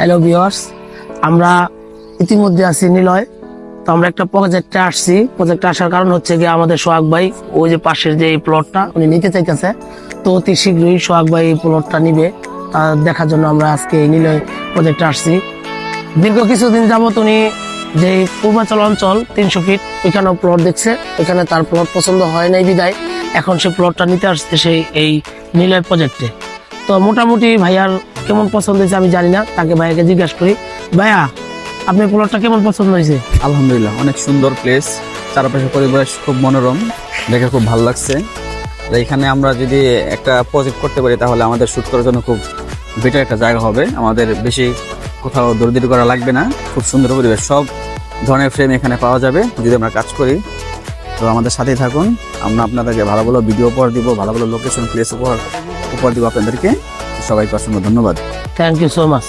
Hello viewers আমরা ইতিমধ্যে আছি নিলয়। তো আমরা একটা প্রজেক্টে আসছি। প্রজেক্টে আসার কারণ হচ্ছে গিয়ে আমাদের সোহাগ ভাই, ওই যে পাশের যে এই প্লটটা উনি নিতে চাইতেছে। তো অতি শীঘ্রই সোহাগ ভাই এই প্লটটা নিবে। তা দেখার জন্য আমরা আজকে এই নিলয় প্রজেক্টে আসছি। দীর্ঘ কিছুদিন যাবত উনি যে পূর্বাচল অঞ্চল, তিনশো ফিট ওইখানেও প্লট দেখছে। ওইখানে তার প্লট পছন্দ হয় নাই বিদায়। এখন সে প্লটটা নিতে আসছে সেই এই নিলয় প্রজেক্টে তো মোটামুটি ভাইয়ার কেমন পছন্দ হয়েছে আমি জানি না, তাকে ভাইয়াকে জিজ্ঞাসা করি, ভাইয়া, আপনার প্লটটা কেমন পছন্দ হয়েছে? আলহামদুলিল্লাহ, অনেক সুন্দর প্লেস চারপাশে পরিবেশ খুব মনোরম, দেখে খুব ভালো লাগছে। এখানে আমরা যদি একটা প্রজেক্ট করতে পারি, তাহলে আমাদের শুট করার জন্য খুব বেটার একটা জায়গা হবে। আমাদের বেশি কোথাও দৌড়দিড়ি করা লাগবে না, খুব সুন্দর পরিবেশ। সব ধরনের ফ্রেম এখানে পাওয়া যাবে, যদি আমরা কাজ করি। তো আমাদের সাথেই থাকুন। আমরা আপনাদেরকে ভালো ভালো ভিডিও উপহার দিব, ভালো ভালো লোকেশন প্লেস উপহার উপহার দিব আপনাদেরকে। সবাইকে অসংখ্য ধন্যবাদ। Thank you so much